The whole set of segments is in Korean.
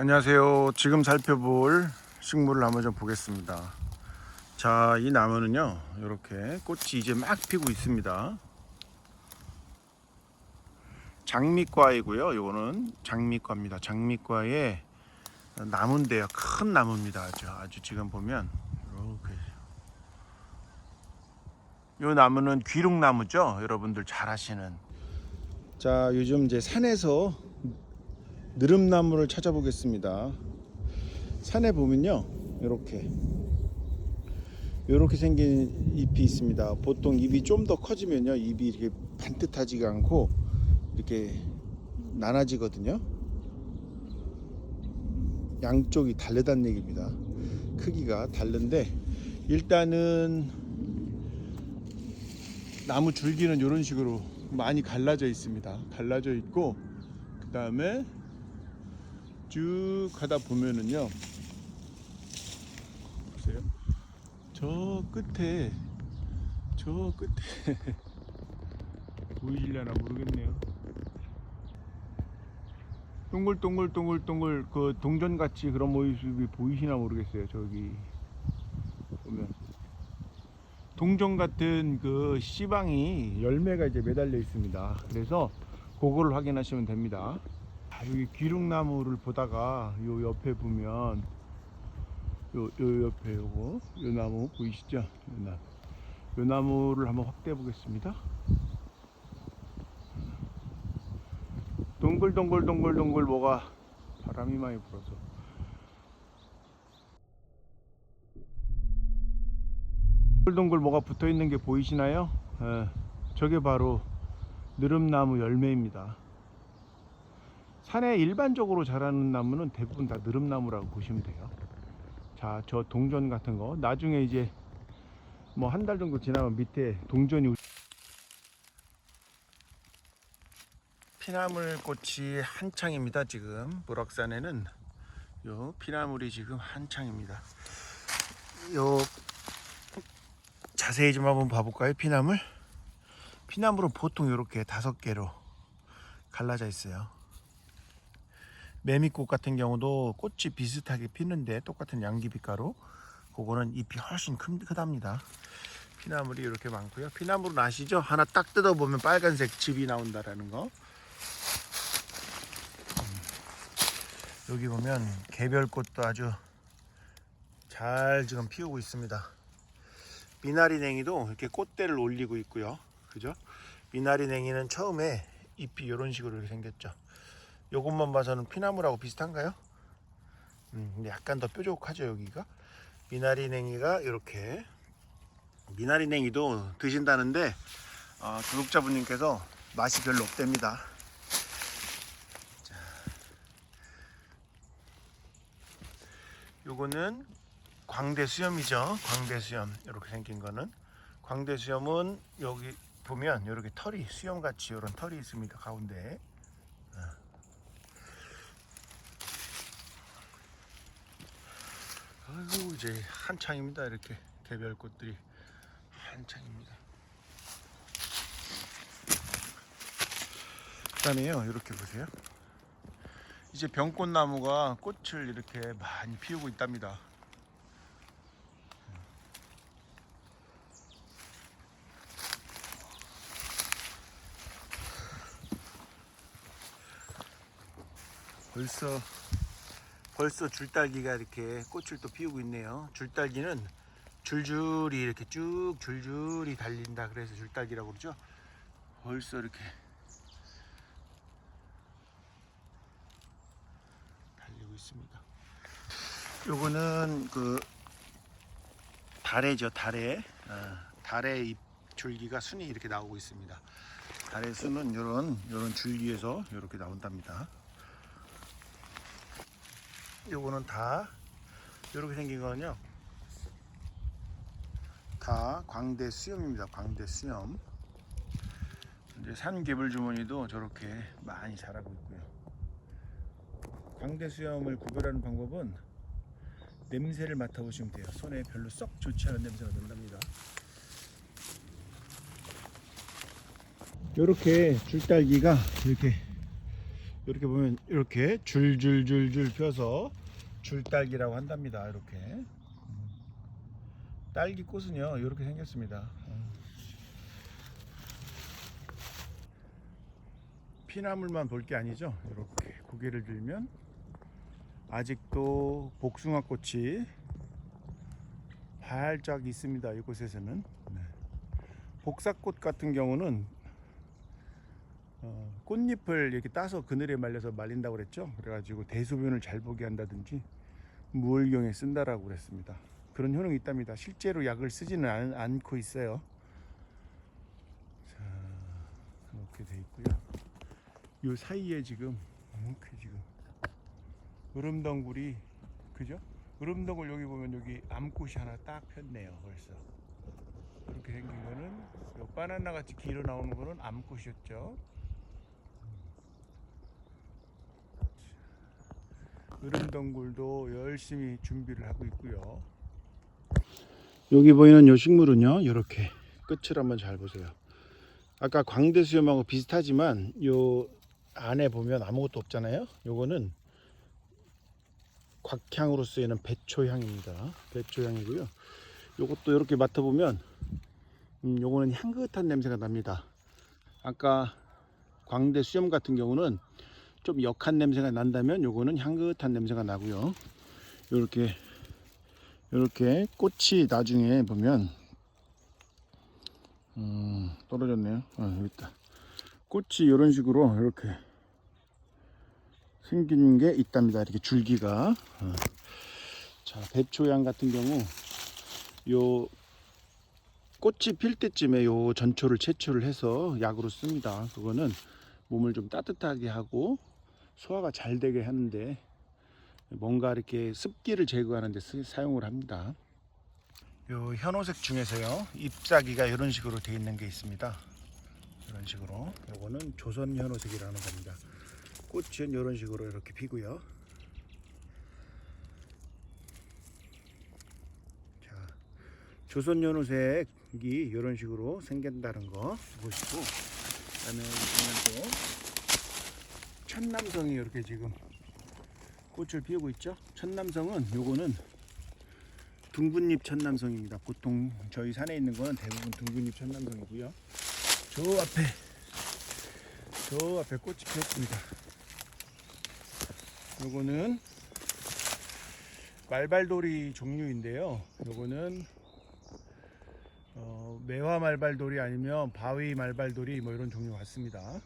안녕하세요. 지금 살펴볼 식물을 한번 좀 보겠습니다. 자, 이 나무는요, 이렇게 꽃이 이제 막 피고 있습니다. 장미과이고요. 요거는 장미과입니다. 장미과의 나무인데요. 큰 나무입니다. 아주, 아주 지금 보면 이렇게. 요 나무는 귀룩나무죠. 여러분들 잘 아시는. 자, 요즘 이제 산에서 느릅나무를 찾아보겠습니다. 산에 보면요, 이렇게 이렇게 생긴 잎이 있습니다. 보통 잎이 좀 더 커지면요, 잎이 이렇게 반듯하지가 않고 이렇게 나눠지거든요. 양쪽이 다르다는 얘기입니다. 크기가 다른데 일단은 나무 줄기는 이런 식으로 많이 갈라져 있습니다. 갈라져 있고 그 다음에 쭉 가다 보면은요. 보세요. 저 끝에 저 끝에 보이실려나 모르겠네요. 동글동글동글동글 그 동전같이 그런 모습이 보이시나 모르겠어요 저기. 보면. 동전 같은 그 씨방이 열매가 이제 매달려 있습니다. 그래서 그거를 확인하시면 됩니다. 아, 여기 기룩나무를 보다가 요 옆에 보면 요, 요 옆에 요거 요 나무 보이시죠? 요 나무 요 나무를 한번 확대해 보겠습니다. 동글동글동글동글 뭐가 바람이 많이 불어서 동글동글 뭐가 붙어 있는 게 보이시나요? 예, 저게 바로 느릅나무 열매입니다. 산에 일반적으로 자라는 나무는 대부분 다 느릅나무라고 보시면 돼요. 자, 저 동전 같은 거 나중에 이제 뭐 한 달 정도 지나면 밑에 동전이 피나물 꽃이 한창입니다. 지금 무락산에는 요 피나물이 지금 한창입니다. 요 자세히 좀 한번 봐볼까요? 피나물? 피나물은 보통 이렇게 다섯 개로 갈라져 있어요. 매미꽃 같은 경우도 꽃이 비슷하게 피는데 똑같은 양귀비가로 그거는 잎이 훨씬 큰, 크답니다. 피나물이 이렇게 많고요. 피나물은 아시죠? 하나 딱 뜯어보면 빨간색 즙이 나온다라는 거. 음, 여기 보면 개별꽃도 아주 잘 지금 피우고 있습니다. 미나리냉이도 이렇게 꽃대를 올리고 있고요. 그죠? 미나리냉이는 처음에 잎이 이런 식으로 이렇게 생겼죠. 요것만 봐서는 피나무라고 비슷한가요? 음, 약간 더 뾰족하죠 여기가? 미나리냉이가 이렇게. 미나리냉이도 드신다는데 어, 구독자분님께서 맛이 별로 없답니다. 자, 요거는 광대수염이죠. 광대수염. 이렇게 생긴 거는. 광대수염은 여기 보면 이렇게 털이 수염같이 이런 털이 있습니다 가운데 아이고 이제 한창입니다. 이렇게 개별 꽃들이 한창입니다. 그 다음에요 이렇게 보세요. 이제 병꽃나무가 꽃을 이렇게 많이 피우고 있답니다. 벌써 벌써 줄딸기가 이렇게 꽃을 또 피우고 있네요. 줄딸기는 줄줄이 이렇게 쭉 줄줄이 달린다 그래서 줄딸기라고 그러죠. 벌써 이렇게 달리고 있습니다. 요거는 그 달래죠, 달래. 어, 달래 잎 줄기가 순이 이렇게 나오고 있습니다. 달래 순은 이런 이런 줄기에서 이렇게 나온답니다. 요거는 다 이렇게 생긴 거는요. 다 광대 수염입니다. 광대 수염. 이제 산개불 주머니도 저렇게 많이 자라고 있고요. 광대 수염을 구별하는 방법은 냄새를 맡아보시면 돼요. 손에 별로 썩 좋지 않은 냄새가 난답니다. 이렇게 줄딸기가 이렇게 이렇게 보면 이렇게 줄줄줄줄 펴서 줄딸기라고 한답니다. 이렇게 음. 딸기 꽃은요 이렇게 생겼습니다. 음. 피나물만 볼 게 아니죠. 이렇게 고개를 들면 아직도 복숭아 꽃이 활짝 있습니다. 이곳에서는 네. 복사꽃 같은 경우는 어, 꽃잎을 이렇게 따서 그늘에 말려서 말린다고 그랬죠. 그래가지고 대소변을 잘 보게 한다든지 무을경에 쓴다라고 그랬습니다. 그런 효능이 있답니다. 실제로 약을 쓰지는 않, 않고 있어요. 자, 이렇게 돼 있고요. 요 사이에 지금 이렇게 지금 으름덩굴이 그죠? 으름덩굴 여기 보면 여기 암꽃이 하나 딱 폈네요. 벌써 이렇게 생긴 거는 요 바나나 같이 길어 나오는 거는 암꽃이었죠. 으름덩굴도 열심히 준비를 하고 있고요. 여기 보이는 요 식물은요, 이렇게 끝을 한번 잘 보세요. 아까 광대 수염하고 비슷하지만 요 안에 보면 아무것도 없잖아요. 요거는 곽향으로 쓰이는 배초향입니다. 배초향이고요. 요것도 이렇게 맡아보면 음, 요거는 향긋한 냄새가 납니다. 아까 광대 수염 같은 경우는 좀 역한 냄새가 난다면 요거는 향긋한 냄새가 나고요. 요렇게 요렇게 꽃이 나중에 보면 음, 떨어졌네요. 아, 여기 있다. 꽃이 이런 식으로 이렇게 생긴 게 있답니다. 이렇게 줄기가. 어. 자, 배초향 같은 경우 요 꽃이 필 때쯤에 요 전초를 채초를 해서 약으로 씁니다. 그거는 몸을 좀 따뜻하게 하고 소화가 잘 되게 하는데 뭔가 이렇게 습기를 제거하는 데 쓰- 사용을 합니다. 요 현오색 중에서요 잎사귀가 이런 식으로 되어 있는 게 있습니다. 이런 식으로 요거는 조선 현오색이라는 겁니다. 꽃은 이런 식으로 이렇게 피고요. 자, 조선 연호색이 이런 식으로 생긴다는 거 보시고, 그다음에 보면 또 천남성이 이렇게 지금 꽃을 피우고 있죠. 천남성은 요거는 둥근잎 천남성입니다. 보통 저희 산에 있는 건 대부분 둥근잎 천남성이고요. 저 앞에 저 앞에 꽃이 피었습니다. 요거는 말발돌이 종류인데요. 요거는 어, 매화 말발돌이 아니면 바위 말발돌이 뭐 이런 종류 같습니다.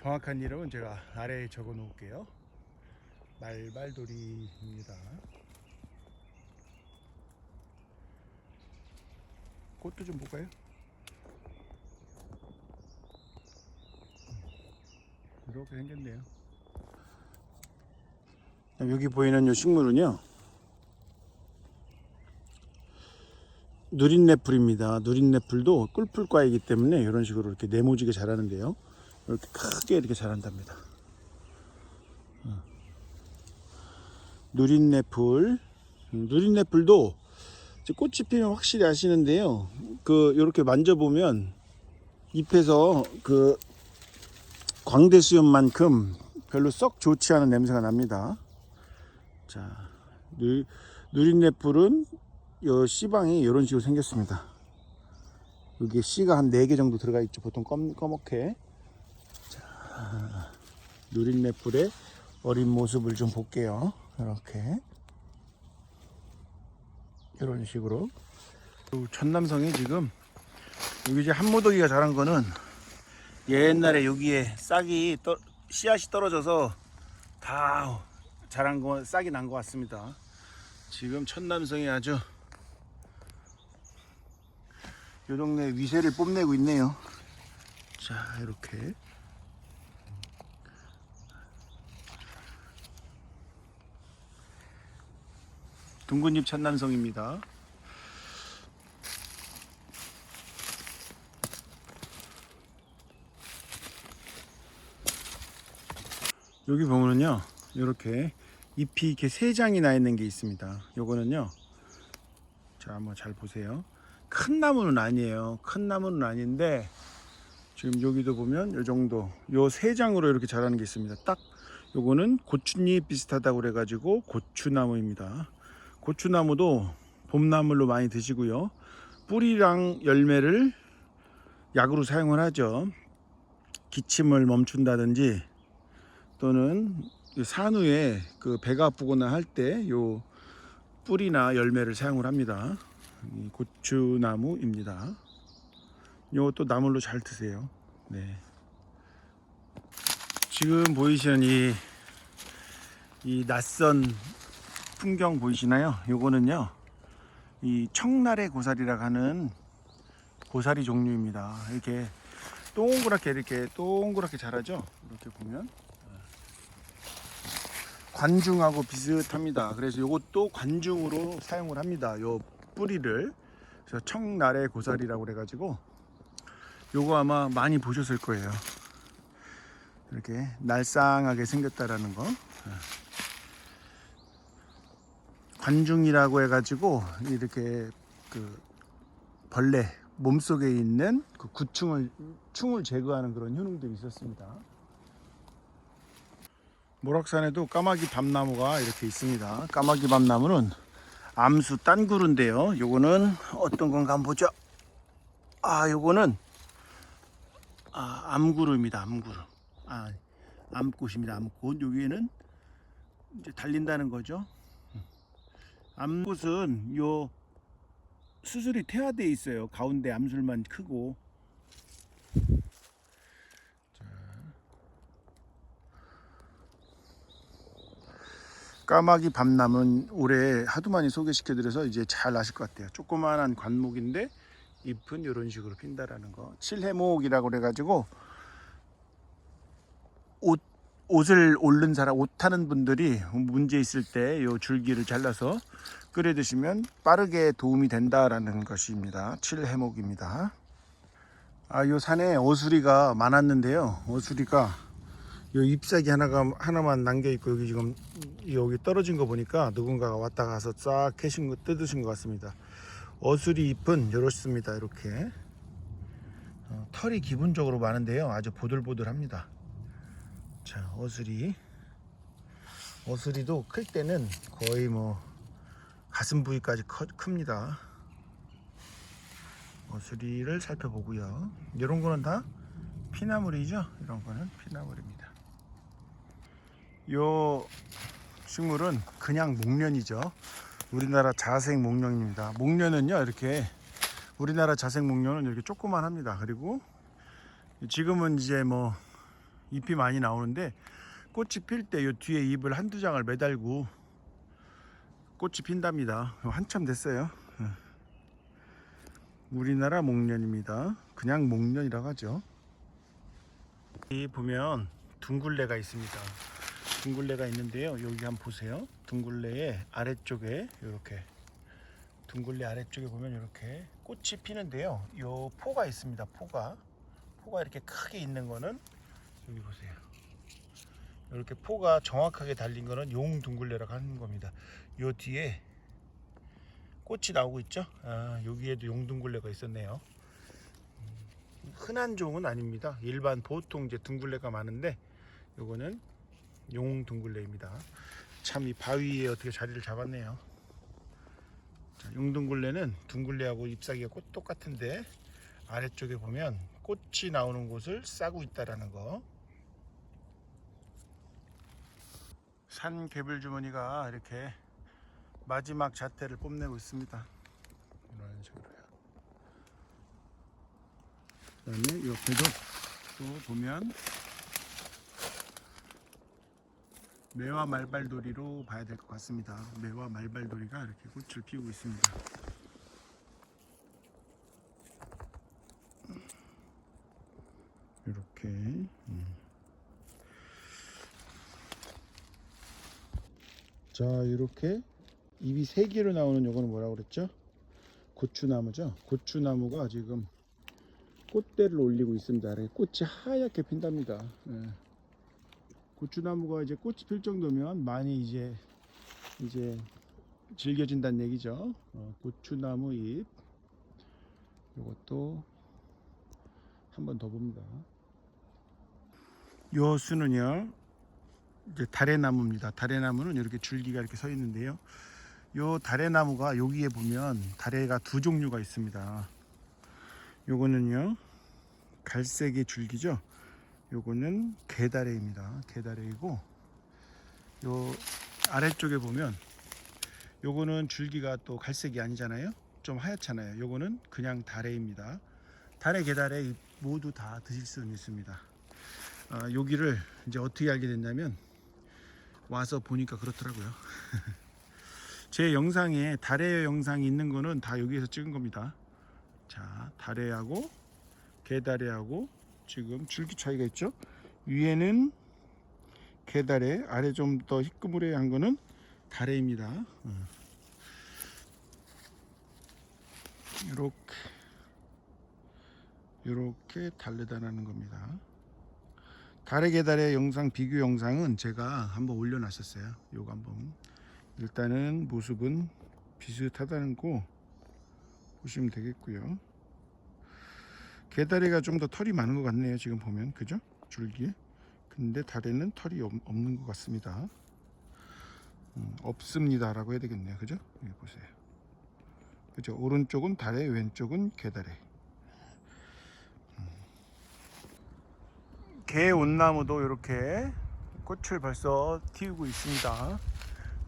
정확한 이름은 제가 아래에 적어 놓을게요. 말발돌이입니다. 꽃도 좀 볼까요? 이렇게 생겼네요. 여기 보이는 이 식물은요 누린내풀입니다 누린내풀도 꿀풀과이기 때문에 이런 식으로 이렇게 네모지게 자라는데요 이렇게 크게 이렇게 자란답니다 어. 누린내풀 음, 누린내풀도 꽃이 피면 확실히 아시는데요 그 이렇게 만져보면 잎에서 그 광대수염만큼 별로 썩 좋지 않은 냄새가 납니다 자, 누, 누린내풀은 요 씨방이 이런 식으로 생겼습니다. 여기에 씨가 한 4개 정도 들어가 있죠. 보통 검, 검게. 자, 누린내풀의 어린 모습을 좀 볼게요. 이렇게. 이런 식으로. 요 천남성이 지금 여기 이제 한무더기가 자란 거는 옛날에 여기에 싹이 떠, 씨앗이 떨어져서 다 자란 거 싹이 난 것 같습니다. 지금 천남성이 아주 요 동네 위세를 뽐내고 있네요. 자 이렇게 둥근잎 천남성입니다. 여기 보면은요 이렇게 잎이 이렇게 세 장이 나 있는 게 있습니다. 요거는요. 자, 한번 잘 보세요. 큰 나무는 아니에요. 큰 나무는 아닌데 지금 여기도 보면 요 정도 요 세 장으로 이렇게 자라는 게 있습니다. 딱 요거는 고추잎 비슷하다고 그래 가지고 고추나무입니다. 고추나무도 봄나물로 많이 드시고요. 뿌리랑 열매를 약으로 사용을 하죠. 기침을 멈춘다든지 또는 이 산후에 그 배가 아프거나 할 때 요 뿌리나 열매를 사용을 합니다. 이 고추나무입니다. 요것도 나물로 잘 드세요. 네. 지금 보이시는 이, 이 낯선 풍경 보이시나요? 요거는요, 이 청나래 고사리라고 하는 고사리 종류입니다. 이렇게 동그랗게 이렇게 동그랗게 자라죠? 이렇게 보면. 관중하고 비슷합니다. 그래서 이것도 관중으로 사용을 합니다. 요 뿌리를. 그래서 청나래 고사리라고 그래 가지고 요거 아마 많이 보셨을 거예요. 이렇게 날쌍하게 생겼다라는 거. 관중이라고 해가지고 이렇게 그 벌레 몸속에 있는 그 구충을 충을 제거하는 그런 효능들이 있었습니다. 모락산에도 까마귀 밤나무가 이렇게 있습니다. 까마귀 밤나무는 암수 딴구루인데요. 요거는 어떤 건가 한번 보죠. 아, 요거는 아, 암구루입니다. 암구루. 아, 암꽃입니다. 암꽃. 여기에는 이제 달린다는 거죠. 암꽃은 요 수술이 태화돼 있어요. 가운데 암술만 크고. 자. 까마귀 밤나무는 올해 하도 많이 소개시켜드려서 이제 잘 아실 것 같아요. 조그만한 관목인데 잎은 이런 식으로 핀다라는 거. 칠해목이라고 그래가지고 옷 옷을 옳는 사람, 옷 타는 분들이 문제 있을 때요 줄기를 잘라서 끓여 드시면 빠르게 도움이 된다라는 것입니다. 칠해목입니다. 아, 요 산에 오수리가 많았는데요. 오수리가 요 잎사귀 하나가 하나만 남겨 있고 여기 지금 여기 떨어진 거 보니까 누군가가 왔다 가서 싹 캐신 거 뜯으신 것 같습니다. 어수리 잎은 이렇습니다. 이렇게 어, 털이 기본적으로 많은데요. 아주 보들보들합니다. 자, 어수리. 어수리도 클 때는 거의 뭐 가슴 부위까지 커, 큽니다. 어수리를 살펴보고요. 이런 거는 다 피나물이죠. 이런 거는 피나물입니다. 요 식물은 그냥 목련이죠. 우리나라 자색 목련입니다. 목련은요 이렇게 우리나라 자색 목련은 이렇게 조그만 합니다. 그리고 지금은 이제 뭐 잎이 많이 나오는데 꽃이 필때요 뒤에 잎을 한두 장을 매달고 꽃이 핀답니다. 한참 됐어요. 예. 우리나라 목련입니다. 그냥 목련이라고 하죠. 이 보면 둥굴레가 있습니다. 둥굴레가 있는데요. 여기 한번 보세요. 둥굴레의 아래쪽에 이렇게 둥굴레 아래쪽에 보면 이렇게 꽃이 피는데요. 요 포가 있습니다. 포가 포가 이렇게 크게 있는 거는 여기 보세요. 이렇게 포가 정확하게 달린 거는 용 둥굴레라고 하는 겁니다. 요 뒤에 꽃이 나오고 있죠. 아, 여기에도 용 둥굴레가 있었네요. 음, 흔한 종은 아닙니다. 일반 보통 이제 둥굴레가 많은데 요거는 용 둥굴레입니다. 참 이 바위에 어떻게 자리를 잡았네요. 자, 용 둥굴레는 둥굴레하고 잎사귀가 꽃 똑같은데 아래쪽에 보면 꽃이 나오는 곳을 싸고 있다라는 거. 산 개불 주머니가 이렇게 마지막 자태를 뽐내고 있습니다. 이런 식으로요. 그다음에 옆에도 또 보면 매화 말발돌이로 봐야 될 것 같습니다. 매화 말발돌이가 이렇게 꽃을 피우고 있습니다. 이렇게 자 이렇게 잎이 세 개로 나오는 요거는 뭐라고 그랬죠? 고추나무죠. 고추나무가 지금 꽃대를 올리고 있습니다. 꽃이 하얗게 핀답니다. 예. 고추나무가 이제 꽃이 필 정도면 많이 이제 이제 질겨진다는 얘기죠. 어, 고추나무 잎. 요것도 한 번 더 봅니다. 요 수는요. 이제 다래나무입니다. 다래나무는 이렇게 줄기가 이렇게 서 있는데요. 요 다래나무가 여기에 보면 다래가 두 종류가 있습니다. 요거는요. 갈색의 줄기죠. 요거는 개다래입니다. 개다래이고 요 아래쪽에 보면 요거는 줄기가 또 갈색이 아니잖아요. 좀 하얗잖아요. 요거는 그냥 다래입니다. 다래 개다래 모두 다 드실 수는 있습니다. 아, 여기를 이제 어떻게 알게 됐냐면 와서 보니까 그렇더라고요. 제 영상에 다래 영상이 있는 거는 다 여기에서 찍은 겁니다. 자, 다래하고 개다래하고 지금 줄기 차이가 있죠. 위에는 개다래, 아래 좀 더 희끄무레한 거는 다래입니다. 이렇게 이렇게 달래다라는 겁니다. 달의 계달의 영상 비교 영상은 제가 한번 올려놨었어요. 요거 한번 일단은 모습은 비슷하다는 거 보시면 되겠고요. 개다리가 좀 더 털이 많은 것 같네요. 지금 보면 그죠? 줄기에. 근데 달에는 털이 없- 없는 것 같습니다. 음, 없습니다 라고 해야 되겠네요. 그죠? 여기 보세요. 그죠? 오른쪽은 달에 왼쪽은 개다리. 개온나무도 이렇게 꽃을 벌써 틔우고 있습니다.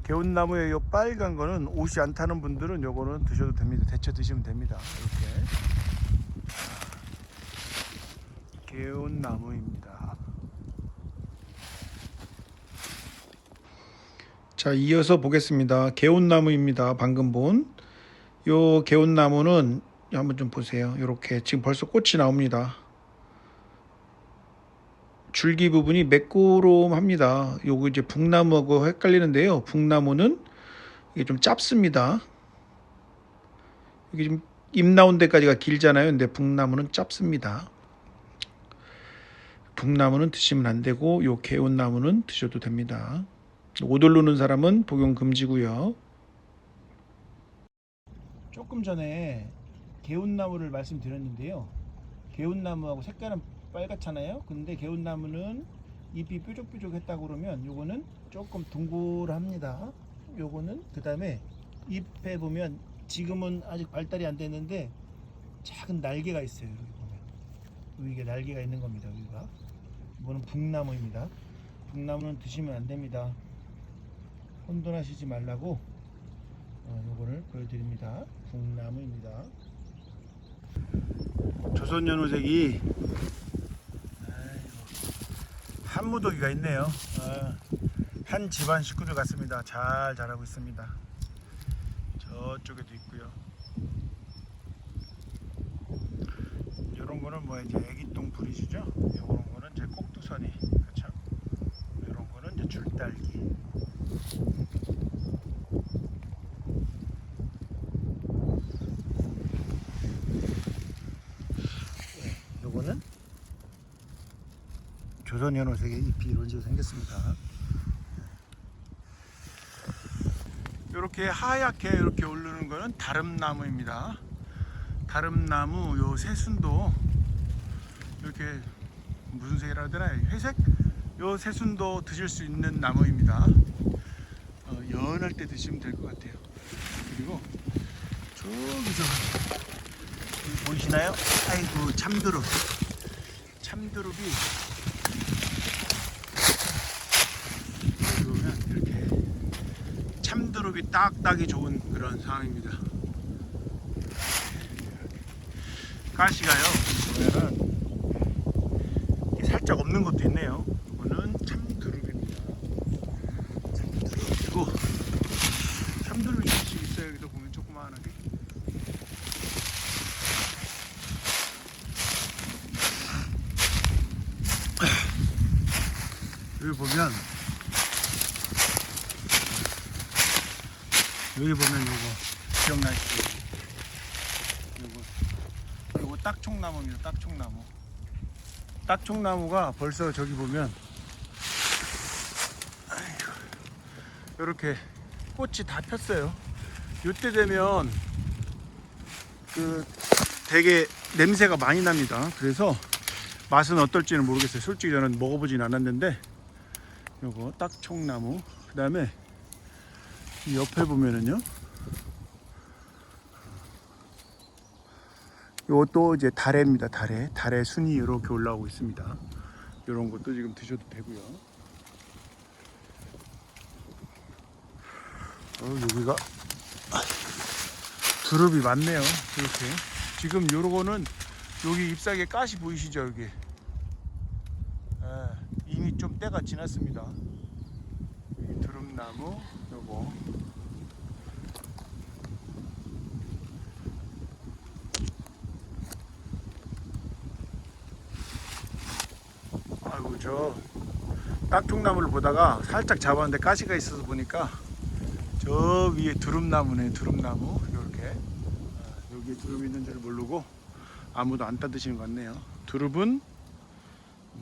개온나무의 이 빨간 거는 옷이 안 타는 분들은 요거는 드셔도 됩니다. 데쳐 드시면 됩니다. 이렇게 개온나무입니다. 자, 이어서 보겠습니다. 개온나무입니다. 방금 본. 요 개온나무는 한번 좀 보세요. 이렇게 지금 벌써 꽃이 나옵니다. 줄기 부분이 매끄러움합니다. 요거 이제 북나무하고 헷갈리는데요. 북나무는 이게 좀 짧습니다. 이게 좀잎 나온 데까지가 길잖아요. 근데 북나무는 짧습니다. 북나무는 드시면 안 되고 요 개온나무는 드셔도 됩니다. 오돌르는 사람은 복용 금지고요. 조금 전에 개운나무를 말씀드렸는데요. 개운나무하고 색깔은 빨갛잖아요. 근데 개운나무는 잎이 뾰족뾰족했다고 그러면 요거는 조금 둥글합니다. 요거는 그 다음에 잎에 보면 지금은 아직 발달이 안 됐는데 작은 날개가 있어요. 여기 보면 여기가 날개가 있는 겁니다. 여기가 이거는 북나무입니다. 북나무는 드시면 안 됩니다. 혼돈하시지 말라고 어, 요거를 보여드립니다. 북나무입니다. 조선연호색이 한무더기가 있네요. 아, 한 집안 식구들 같습니다. 잘 자라고 있습니다. 저쪽에도 있고요. 이런 거는 뭐 이제 애기똥 뿌리시죠? 이런 거는 이제 꼭두선이 그렇죠? 이런 거는 이제 줄딸기. 요거는 조선연호색의 잎이 이런 식으로 생겼습니다. 이렇게 하얗게 이렇게 오르는 거는 다름나무입니다. 다름나무 요 새순도 이렇게 무슨 색이라 되나요? 회색? 요 새순도 드실 수 있는 나무입니다. 어, 연할 때 드시면 될 것 같아요. 그리고 저기 저 여기 보이시나요? 아이고 참두릅 참두릅이 여기 보면 이렇게 참두릅이 딱딱이 좋은 그런 상황입니다. 가시가요. 보면은 이게 살짝 없는 것도 있네요 이거는 참두릅입니다 참두릅이고 참두릅이 조금씩 있어요 여기도 보면 조그마하게 여기 보면 여기 보면 요거 기억나시죠? 요거 요거 딱총나무입니다. 딱총나무. 딱총나무가 벌써 저기 보면 이렇게 꽃이 다 폈어요. 이때 되면 그 되게 냄새가 많이 납니다. 그래서 맛은 어떨지는 모르겠어요. 솔직히 저는 먹어보진 않았는데 요거 딱총나무 그 다음에 이 옆에 보면은요 요것도 이제 다래입니다 다래 다래 순이 이렇게 올라오고 있습니다. 요런 것도 지금 드셔도 되고요. 어, 여기가 두릅이 많네요 이렇게. 지금 요거는 여기 잎사귀에 가시 보이시죠 여기? 예, 이미 좀 때가 지났습니다. 두릅나무 요거 아이고 저 딱통나무를 보다가 살짝 잡았는데 가시가 있어서 보니까 저 위에 두릅나무네 두릅나무. 이렇게. 아, 여기 두릅 있는 줄 모르고 아무도 안 따드시는 것 같네요. 두릅은 음,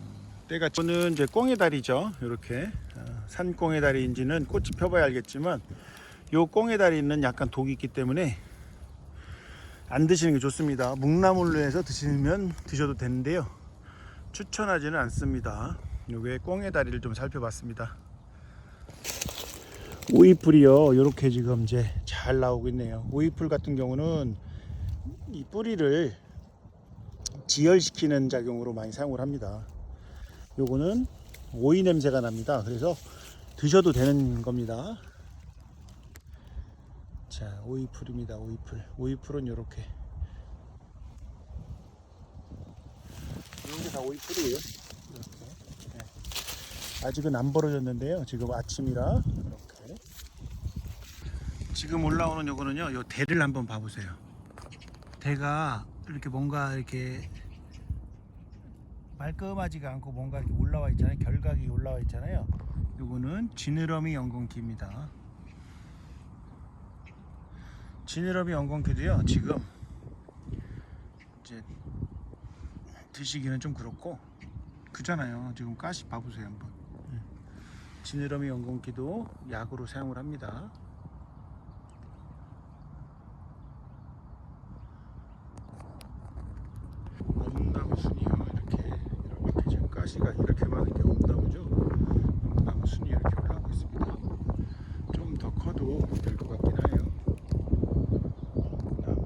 때가 저는 이제 꽁에다리죠. 이렇게. 아, 산 꽁에다리인지는 꽃이 펴봐야 알겠지만 요 꽁에다리는 약간 독이 있기 때문에 안 드시는 게 좋습니다. 묵나물로 해서 드시면 드셔도 되는데요 추천하지는 않습니다. 요게 꽁의 다리를 좀 살펴봤습니다. 오이풀이요. 요렇게 지금 이제 잘 나오고 있네요. 오이풀 같은 경우는 이 뿌리를 지혈시키는 작용으로 많이 사용을 합니다. 요거는 오이 냄새가 납니다. 그래서 드셔도 되는 겁니다. 자 오이풀입니다. 오이풀. 오이풀은 요렇게 이런 게다 오이 풀이에요. 이렇게. 네. 아직은 안 벌어졌는데요. 지금 아침이라 이렇게. 지금 올라오는 요거는요. 요 대를 한번 봐보세요. 대가 이렇게 뭔가 이렇게 말끔하지가 않고 뭔가 이렇게 올라와 있잖아요. 결각이 올라와 있잖아요. 요거는 지느러미 영건기입니다. 지느러미 영건기도요. 지금 이제 드시기는 좀 그렇고 그잖아요. 지금 가시 봐보세요 한번. 예. 지느러미 연공기도 약으로 사용을 합니다 엄나무 순이요 이렇게 이렇게 지금 가시가 이렇게 많은 게 엄나무죠 엄나무 순이 이렇게 올라오고 있습니다 좀 더 커도 될 것 같긴 해요 엄나무.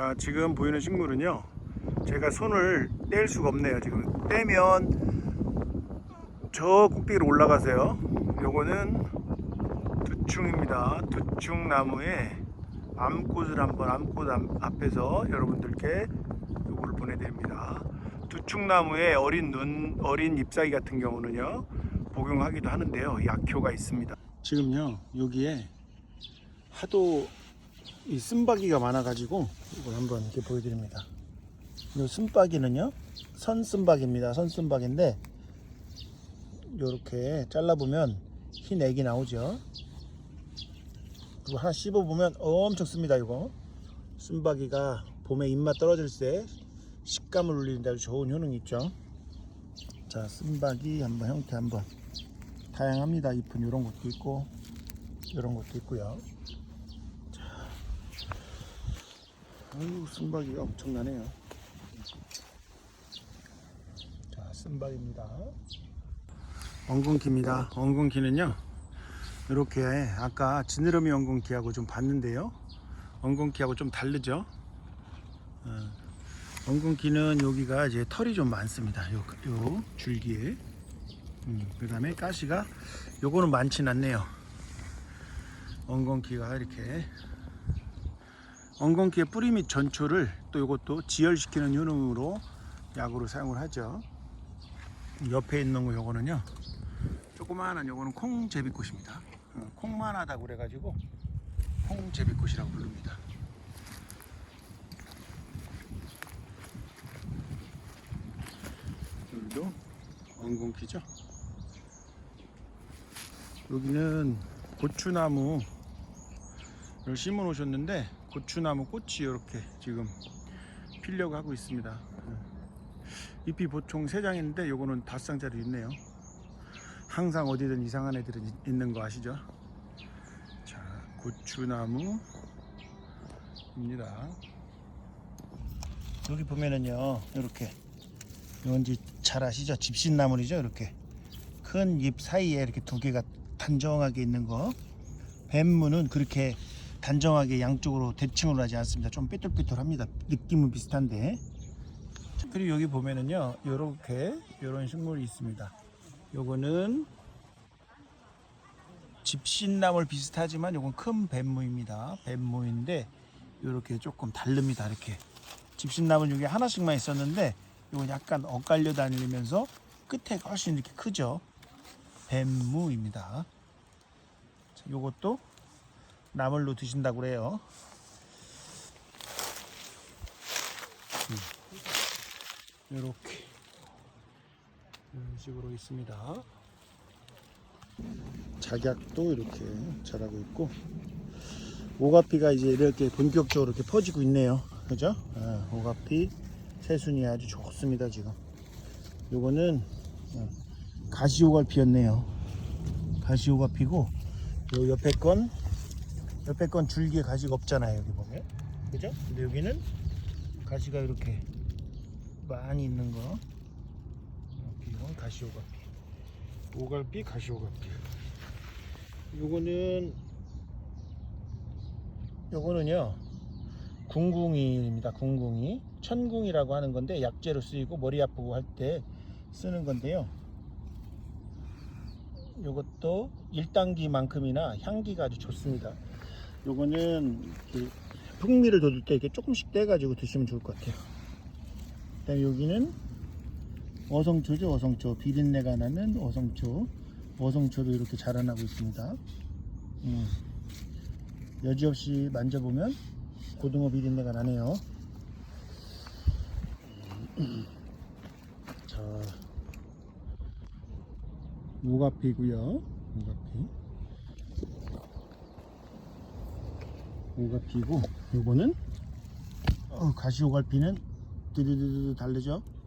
자 지금 보이는 식물은요 제가 손을 뗄 수가 없네요 지금. 떼면 저 꼭대기로 올라가세요. 요거는 두충입니다. 두충나무에 암꽃을 한번 암꽃 암- 앞에서 여러분들께 요거를 보내드립니다. 두충나무에 어린 눈 어린 잎사귀 같은 경우는요 복용하기도 하는데요. 약효가 있습니다. 지금요 여기에 하도 이 쓴바귀가 많아가지고 이걸 한번 이렇게 보여드립니다. 이 쓴바귀는요 선 쓴바귀입니다. 선 쓴바귀인데 이렇게 잘라보면 흰 액이 나오죠. 그리고 하나 씹어보면 엄청 씁니다. 이거 쓴바귀가 봄에 입맛 떨어질 때 식감을 올리는데 아주 좋은 효능이 있죠. 자 쓴바귀 한번 형태 한번 다양합니다. 잎은 이런 것도 있고 이런 것도 있고요. 아유 쓴바귀가 엄청나네요. 자 쓴바귀입니다. 엉겅퀴입니다. 엉겅퀴는요 이렇게 아까 지느러미 엉겅퀴하고 좀 봤는데요. 엉겅퀴하고 좀 다르죠? 어, 엉겅퀴는 여기가 이제 털이 좀 많습니다. 요, 요 줄기에. 음, 그 다음에 가시가 요거는 많진 않네요. 엉겅퀴가 이렇게 엉겅퀴의 뿌리 및 전초를 또 이것도 지혈시키는 효능으로 약으로 사용을 하죠. 옆에 있는 거 요거는요. 조그마한 요거는 콩제비꽃입니다. 어, 콩만 하다고 그래가지고 콩제비꽃이라고 부릅니다. 여기도 엉겅퀴죠. 여기는 고추나무 를 심어 놓으셨는데 고추나무 꽃이 이렇게 지금 피려고 하고 있습니다. 잎이 보통 세 장인데 요거는 다섯 장짜리 있네요. 항상 어디든 이상한 애들은 있- 있는 거 아시죠? 자, 고추나무 입니다. 여기 보면은요 이렇게 이건지 잘 아시죠 집신나물이죠 이렇게 큰 잎 사이에 이렇게 두 개가 단정하게 있는 거 뱀무는 그렇게 단정하게 양쪽으로 대칭으로 하지 않습니다. 좀 삐뚤삐뚤합니다. 느낌은 비슷한데. 그리고 여기 보면은요 이렇게 이런 식물이 있습니다. 요거는 집신나물 비슷하지만 요건 큰 뱀무입니다. 뱀무인데 이렇게 조금 다릅니다 이렇게. 집신나무는 여기 하나씩만 있었는데 이건 약간 엇갈려 다니면서 끝에 훨씬 이렇게 크죠. 뱀무입니다. 자, 요것도 나물로 드신다고 그래요. 이렇게 이런 식으로 있습니다. 작약도 이렇게 자라고 있고 오가피가 이제 이렇게 본격적으로 이렇게 퍼지고 있네요. 그죠? 아, 오가피 새순이 아주 좋습니다 지금. 요거는 어, 가시오갈피였네요. 가시오갈피고 요 옆에 건 옆에 건 줄기에 가시가 없잖아요 여기 보면. 그죠? 근데 여기는 가시가 이렇게 많이 있는 거. 이렇게 이건 가시오갈피. 오갈비, 가시오갈비. 요거는 요거는요 궁궁이입니다 궁궁이 천궁이라고 하는 건데 약재로 쓰이고 머리 아프고 할 때 쓰는 건데요 요것도 1단기만큼이나 향기가 아주 좋습니다 요거는 이렇게 풍미를 돋을 때 이렇게 조금씩 떼가지고 드시면 좋을 것 같아요 그 다음에 여기는 어성초죠 어성초 비린내가 나는 어성초 어성초도 이렇게 자라나고 있습니다. 음. 여지없이 만져보면 고등어 비린내가 나네요. 자, 오가피고요. 오가피. 오가피고 요거는 어, 가시오갈피는 드드드드 다르죠. 네.